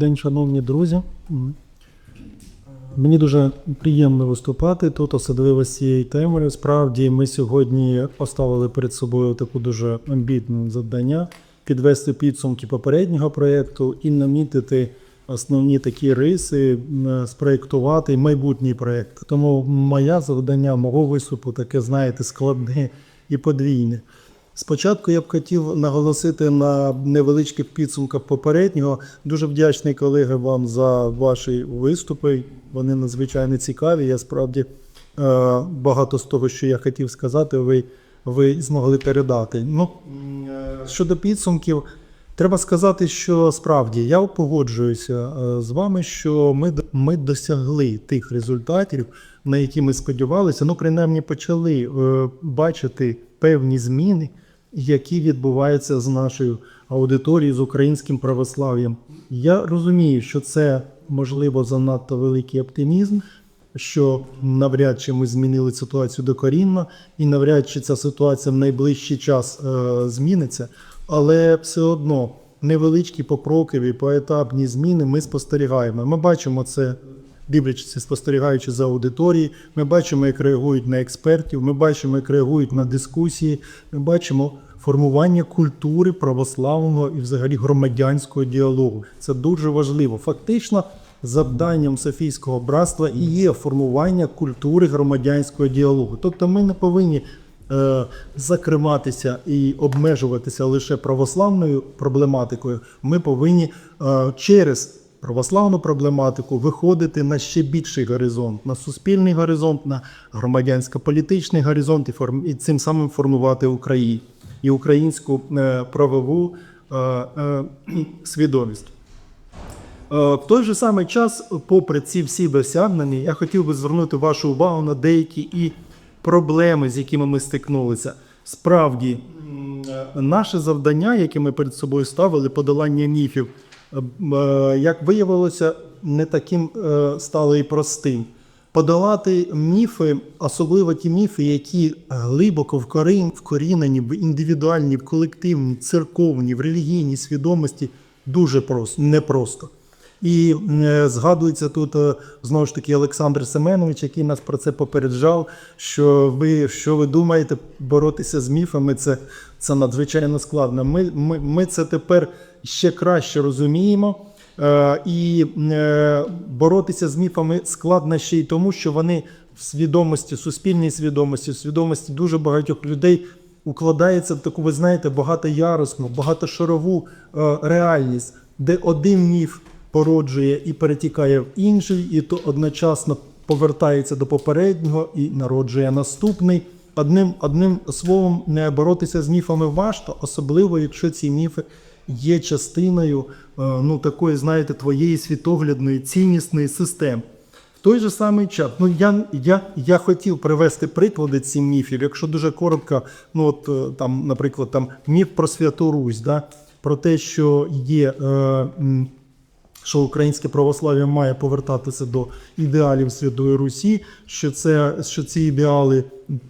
день, шановні друзі. Мені дуже приємно виступати тут, особливо з цією темою. Справді, ми сьогодні поставили перед собою таку дуже амбітне завдання підвести підсумки попереднього проєкту і намітити основні такі риси, спроєктувати майбутній проєкт. Тому моє завдання мого виступу таке, знаєте, складне і подвійне. Спочатку я б хотів наголосити на невеличких підсумках попереднього. Дуже вдячний колеги вам за ваші виступи. Вони надзвичайно цікаві. Я справді е, багато з того, що я хотів сказати, ви, ви змогли передати. Ну, е, щодо підсумків, треба сказати, що справді я погоджуюся е, з вами, що ми, ми досягли тих результатів, на які ми сподівалися. Ну, принаймні, почали бачити певні зміни, які відбуваються з нашою аудиторією, з українським православ'ям. Я розумію, що це можливо занадто великий оптимізм, що навряд чи ми змінили ситуацію докорінно, і навряд чи ця ситуація в найближчий час е, зміниться, але все одно невеличкі покрокові, поетапні зміни ми спостерігаємо. Ми бачимо це дивлячись, спостерігаючи за аудиторією, ми бачимо, як реагують на експертів, ми бачимо, як реагують на дискусії, ми бачимо формування культури православного і взагалі громадянського діалогу. Це дуже важливо. Фактично, завданням Софійського братства і є формування культури громадянського діалогу. Тобто ми не повинні е, закриватися і обмежуватися лише православною проблематикою. Ми повинні е, через православну проблематику виходити на ще більший горизонт, на суспільний горизонт, на громадянсько-політичний горизонт і, форм, і цим самим формувати Україну і українську е, правову е, е, свідомість. В той же самий час, попри ці всі досягнення, я хотів би звернути вашу увагу на деякі і проблеми, з якими ми стикнулися. Справді, наше завдання, яке ми перед собою ставили, подолання міфів, як виявилося, не таким е, стало і простим. Подолати міфи, особливо ті міфи, які глибоко вкорін- вкорінені в індивідуальній, в колективній, церковній, в релігійній свідомості, дуже просто, непросто. І е, згадується тут е, знову ж таки Олександр Семенович, який нас про це попереджав. Що ви що ви думаєте, боротися з міфами це, це надзвичайно складно. Ми, ми, ми це тепер ще краще розуміємо. Е, і боротися з міфами складно ще й тому, що вони в свідомості, суспільній свідомості, в свідомості дуже багатьох людей укладаються в таку, ви знаєте, багатоярусну, багатошарову реальність, де один міф породжує і перетікає в інший, і то одночасно повертається до попереднього і народжує наступний. Одним, одним словом, не боротися з міфами важко, особливо якщо ці міфи є частиною е, ну, такої, знаєте, твоєї світоглядної ціннісної системи. В той же самий час, ну я, я, я хотів привести приклади цих міфів, якщо дуже коротко, ну от е, там, наприклад, там міф про Святу Русь, да, про те, що є. Е, що українське православ'я має повертатися до ідеалів Святої Русі, що це що ці ідеали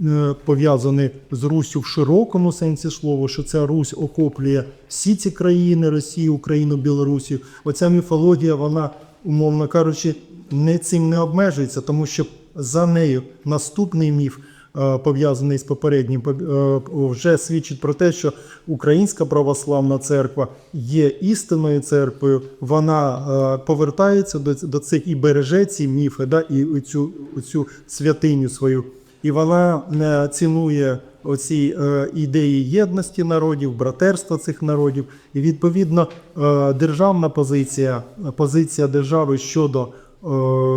е, пов'язані з Руссю в широкому сенсі слова, що ця Русь охоплює всі ці країни Росію, Україну, Білорусію. Оця міфологія, вона, умовно кажучи, не цим не обмежується, тому що за нею наступний міф. Е, Пов'язаний з попереднім, е, вже свідчить про те, що Українська православна церква є істинною церквою, вона е, повертається до, цих і береже ці міфи, да, і цю, цю святиню свою. І вона е, цінує оці ідеї єдності народів, братерства цих народів. І відповідно державна позиція, позиція держави щодо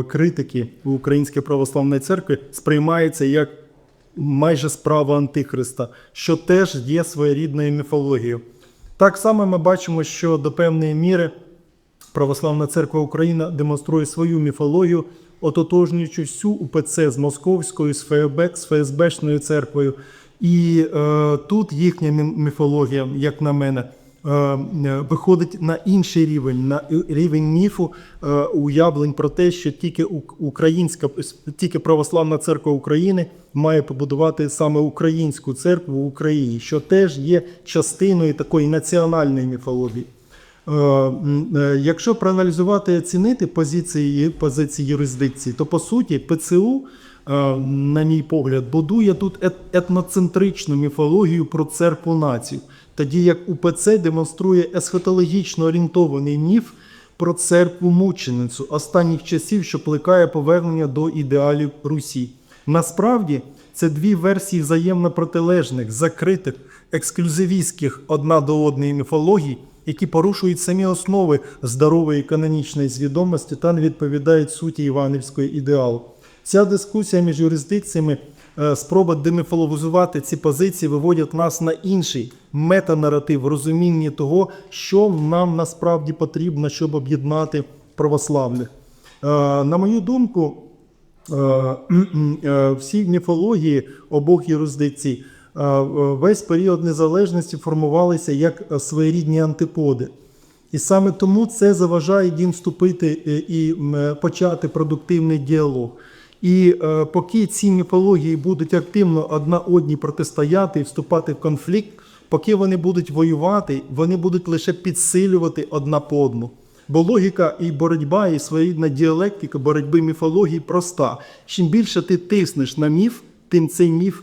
критики Української православної церкви сприймається як майже справа Антихриста, що теж є своєрідною міфологією. Так само ми бачимо, що до певної міри Православна церква Україна демонструє свою міфологію, ототожнюючи всю УПЦ з Московською, з ФСБ, з ФСБшною церквою. І е, тут їхня міфологія, як на мене, виходить на інший рівень, на рівень міфу, е, уявлень про те, що тільки українська, тільки православна церква України має побудувати саме українську церкву в Україні, що теж є частиною такої національної міфології. Е, е, Якщо проаналізувати і оцінити позиції, позиції юрисдикції, то по суті ПЦУ, е, на мій погляд, будує тут етноцентричну міфологію про церкву націю, тоді як УПЦ демонструє есхатологічно орієнтований міф про церкву мученицю останніх часів, що плекає повернення до ідеалів Русі. Насправді це дві версії взаємно протилежних, закритих, ексклюзивістських одна до одної міфологій, які порушують самі основи здорової канонічної свідомості та не відповідають суті іванівського ідеалу. Ця дискусія між юрисдикціями, спроба деміфологізувати ці позиції виводять нас на інший метанаратив в розумінні того, що нам насправді потрібно, щоб об'єднати православних. Е, На мою думку, Е, е, всі міфології обох юрисдикцій е, е, весь період незалежності формувалися як е, своєрідні антиподи. І саме тому це заважає їм вступити е, і е, почати продуктивний діалог. І е, поки ці міфології будуть активно одна одній протистояти і вступати в конфлікт, поки вони будуть воювати, вони будуть лише підсилювати одна по одну. Бо логіка і боротьба, і своєрідна діалектика боротьби міфології проста. Чим більше ти тиснеш на міф, тим цей міф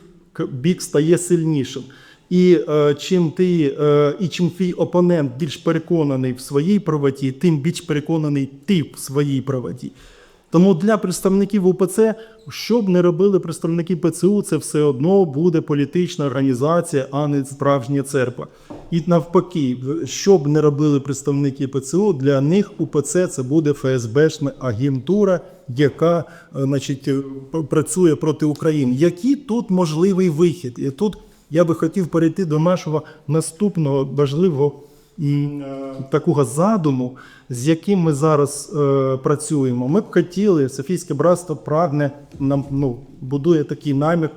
бік стає сильнішим. І е, чим ти, е, і чим твій опонент більш переконаний в своїй правоті, тим більш переконаний ти в своїй правоті. Тому для представників УПЦ, що б не робили представники ПЦУ, це все одно буде політична організація, а не справжня церква. І навпаки, що б не робили представники ПЦУ, для них УПЦ це буде ФСБшна агентура, яка е, значить, е, працює проти України. Який тут можливий вихід? І тут я би хотів перейти до нашого наступного важливого е, такого задуму, з яким ми зараз е, працюємо. Ми б хотіли, Софійське братство прагне нам ну, будує такий намір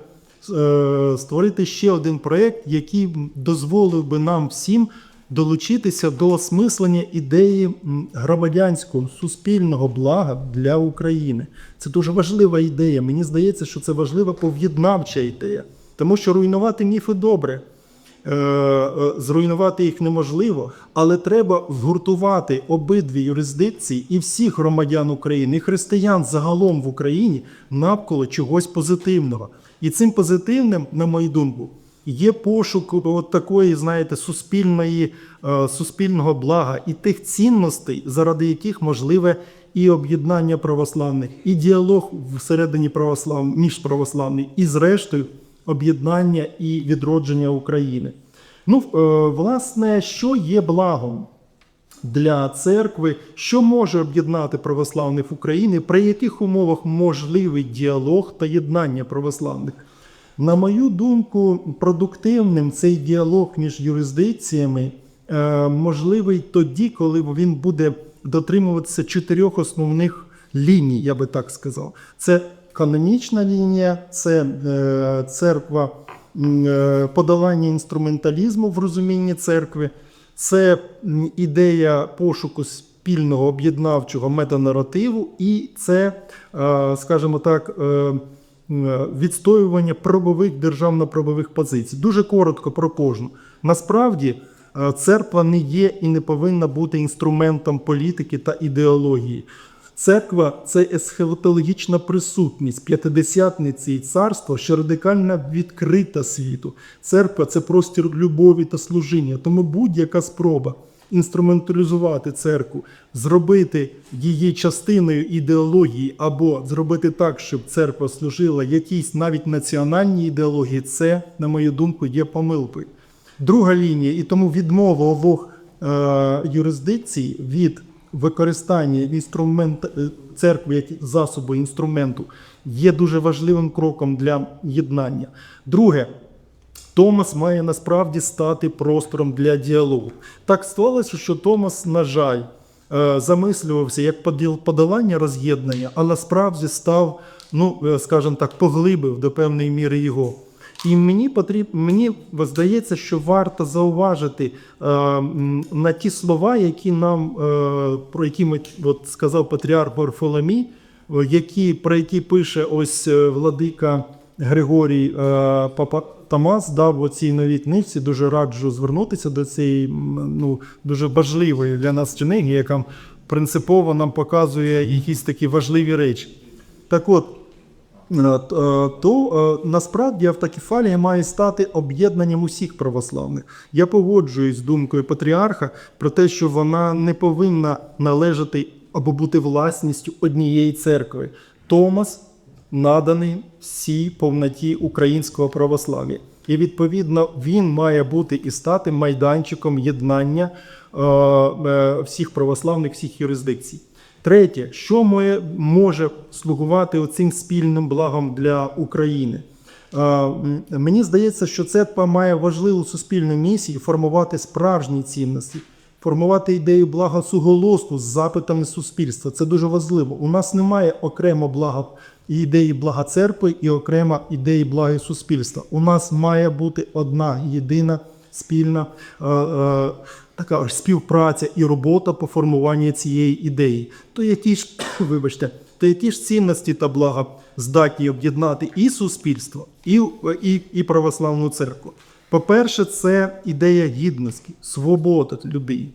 е, створити ще один проєкт, який дозволив би нам всім долучитися до осмислення ідеї громадянського суспільного блага для України. Це дуже важлива ідея. Мені здається, що це важлива пов'єднавча ідея, тому що руйнувати міфи добре. Е, е, Зруйнувати їх неможливо, але треба згуртувати обидві юрисдикції і всіх громадян України, і християн загалом в Україні навколо чогось позитивного. І цим позитивним, на мою думку, є пошук от такої, знаєте, суспільної, е, суспільного блага і тих цінностей, заради яких можливе і об'єднання православних, і діалог всередині православ між православних, і зрештою об'єднання і відродження України. Ну, е, власне, що є благом для церкви, що може об'єднати православних в Україні, при яких умовах можливий діалог та єднання православних? На мою думку, продуктивним цей діалог між юрисдикціями е, можливий тоді, коли він буде дотримуватися чотирьох основних ліній, я би так сказав. Це канонічна лінія, це е, церква е, подолання інструменталізму в розумінні церкви, це ідея пошуку спільного об'єднавчого метанаративу, і це, е, скажімо так, відстоювання правових державно-правових позицій. Дуже коротко про кожну. Насправді, церква не є і не повинна бути інструментом політики та ідеології. Церква це есхатологічна присутність п'ятидесятниці і царства, що радикально відкрита світу. Церква це простір любові та служіння. Тому будь-яка спроба інструменталізувати церкву, зробити її частиною ідеології або зробити так, щоб церква служила якійсь навіть національній ідеології, це, на мою думку, є помилкою. Друга лінія, і тому відмова обох е, юрисдикцій від використання інструмент е, церкви як засобу інструменту є дуже важливим кроком для єднання. Друге, Томас має насправді стати простором для діалогу. Так сталося, що Томас, на жаль, е, замислювався як подолання роз'єднання, а насправді став, ну е, скажімо так, поглибив до певної міри його. І мені потріб, мені здається, що варто зауважити е, на ті слова, які нам е, про які ми от сказав патріарх Варфоломій, які про які пише ось е, владика Григорій е, Папа Томас дав у цій новій книжці. Дуже раджу звернутися до цієї ну, дуже важливої для нас книги, яка принципово нам показує якісь такі важливі речі. Так от, то е, насправді автокефалія має стати об'єднанням усіх православних. Я погоджуюсь з думкою патріарха про те, що вона не повинна належати або бути власністю однієї церкви. Томас наданий всій повноті українського православ'я. І відповідно він має бути і стати майданчиком єднання е, е, всіх православних, всіх юрисдикцій. Третє, що моє, може слугувати оцим спільним благом для України? Мені здається, що церква має важливу суспільну місію формувати справжні цінності, формувати ідею блага суголоску з запитами суспільства. Це дуже важливо. У нас немає окремо блага ідеї блага церкви і окремо ідеї блага суспільства. У нас має бути одна єдина спільна така ж співпраця і робота по формуванню цієї ідеї. То які ж, вибачте, то які ж цінності та блага здатні об'єднати і суспільство, і, і, і православну церкву. По-перше, це ідея гідності, свободи людей.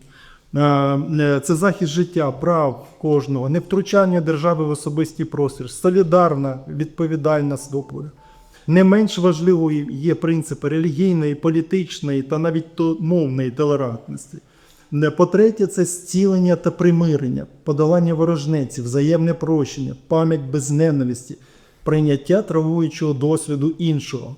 Е, е, Це захист життя, прав кожного, не втручання держави в особистий простір, солідарна, відповідальна свобода. Не менш важливою є принципи релігійної, політичної та навіть мовної толерантності. По-третє, це зцілення та примирення, подолання ворожнеці, взаємне прощення, пам'ять без ненависті, прийняття травуючого досвіду іншого.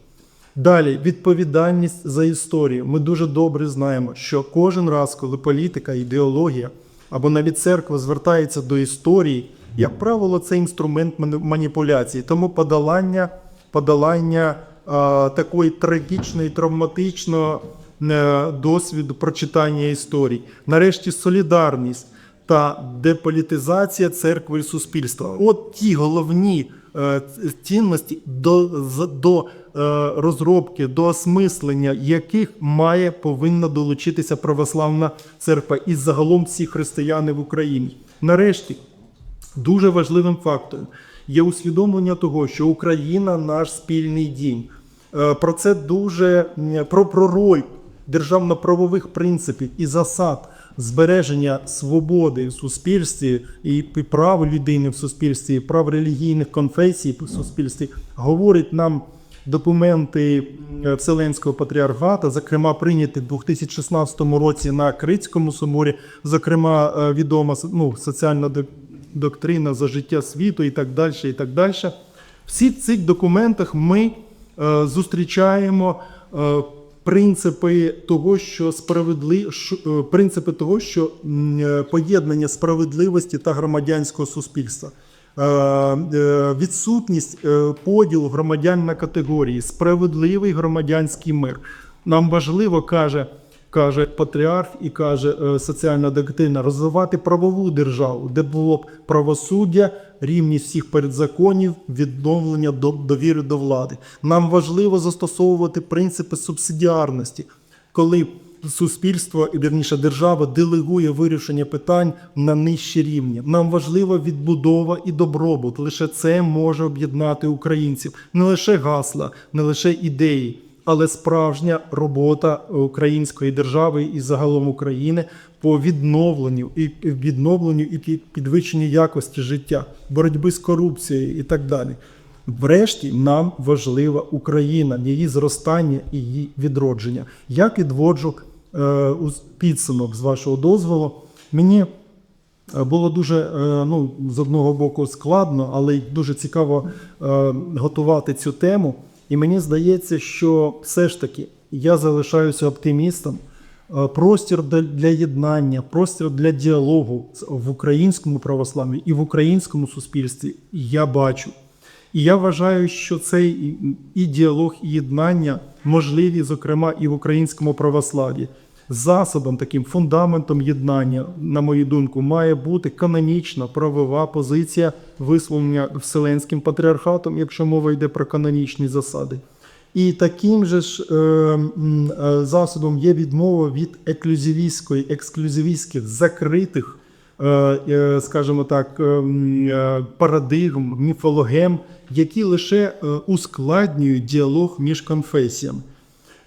Далі відповідальність за історію. Ми дуже добре знаємо, що кожен раз, коли політика, ідеологія або навіть церква звертається до історії, як правило, це інструмент маніпуляції. Тому подолання, подолання а, такої трагічної, травматичного е, досвіду прочитання історій. Нарешті солідарність та деполітизація церкви і суспільства. От ті головні е, цінності, до, до е, розробки, до осмислення яких має повинна долучитися православна церква і загалом всі християни в Україні. Нарешті, дуже важливим фактором є усвідомлення того, що Україна наш спільний дім. Е, Про це дуже про, про роль державно-правових принципів і засад збереження свободи в суспільстві і прав людини в суспільстві, і прав релігійних конфесій в суспільстві говорить нам документи Вселенського патріархата, зокрема прийняті в 2016 році на Критському соборі, зокрема е, відома ну, соціальна док- доктрина за життя світу і так далі. І так далі. Всі цих документах ми е, зустрічаємо е, принципи того, що справедли... е, принципи того, що е, поєднання справедливості та громадянського суспільства. Е, Відсутність поділу громадян на категорії, справедливий громадянський мир. Нам важливо, каже, каже патріарх і каже е, соціальна доктрина, розвивати правову державу, де було б правосуддя, рівність всіх перед законів, відновлення до- довіри до влади. Нам важливо застосовувати принципи субсидіарності, коли суспільство і вірніше держава делегує вирішення питань на нижчі рівні. Нам важлива відбудова і добробут. Лише це може об'єднати українців. Не лише гасла, не лише ідеї, але справжня робота української держави і загалом України по відновленню і відновленню і підвищенню якості життя, боротьби з корупцією і так далі. Врешті нам важлива Україна, її зростання і її відродження. Я підводжу е, у підсумок з вашого дозволу. Мені Е, Було дуже е, ну, з одного боку складно, але й дуже цікаво готувати цю тему. І мені здається, що все ж таки я залишаюся оптимістом. Е, Простір для- єднання, простір для діалогу в українському православі і в українському суспільстві я бачу. І я вважаю, що цей і- діалог, і єднання можливі, зокрема, і в українському православ'ї. Засобом, таким фундаментом єднання, на мою думку, має бути канонічна правова позиція висловлення Вселенським патріархатом, якщо мова йде про канонічні засади. І таким же ж е, е, засобом є відмова від еклюзивістської, ексклюзивістських закритих е, е, скажімо так, е, е, парадигм, міфологем, які лише е, ускладнюють діалог між конфесіями.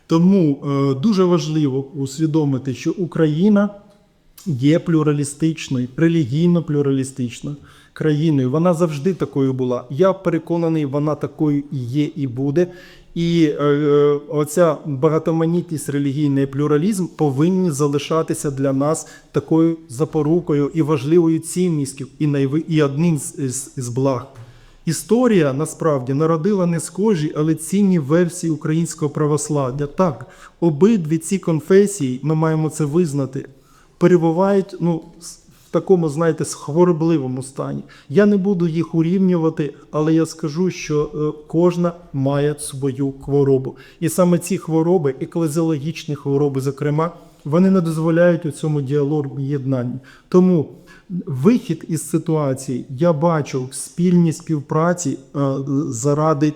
Тому е, дуже важливо усвідомити, що Україна є плюралістичною, релігійно плюралістичною країною. Вона завжди такою була. Я переконаний, вона такою є, і буде. І е, е, оця багатоманітність, релігійний плюралізм повинні залишатися для нас такою запорукою і важливою цінністю, і, найви, і одним з, з, з благ. Історія насправді народила не схожі, але цінні версії українського православ'я. Так, обидві ці конфесії, ми маємо це визнати, перебувають ну, в такому, знаєте, хворобливому стані. Я не буду їх урівнювати, але я скажу, що е, кожна має свою хворобу. І саме ці хвороби, еклезіологічні хвороби, зокрема, вони не дозволяють у цьому діалогу єднанні. Тому вихід із ситуації я бачу в спільній співпраці е, заради. е,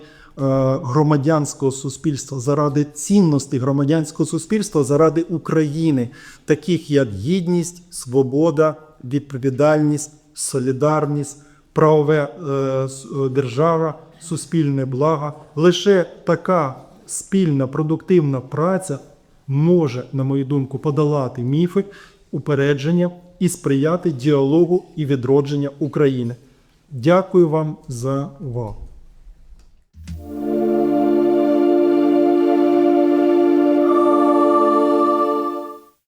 Громадянського суспільства заради цінностей громадянського суспільства, заради України, таких як гідність, свобода, відповідальність, солідарність, правове е, держава, суспільне благо. Лише така спільна продуктивна праця може, на мою думку, подолати міфи, упередження і сприяти діалогу і відродження України. Дякую вам за увагу.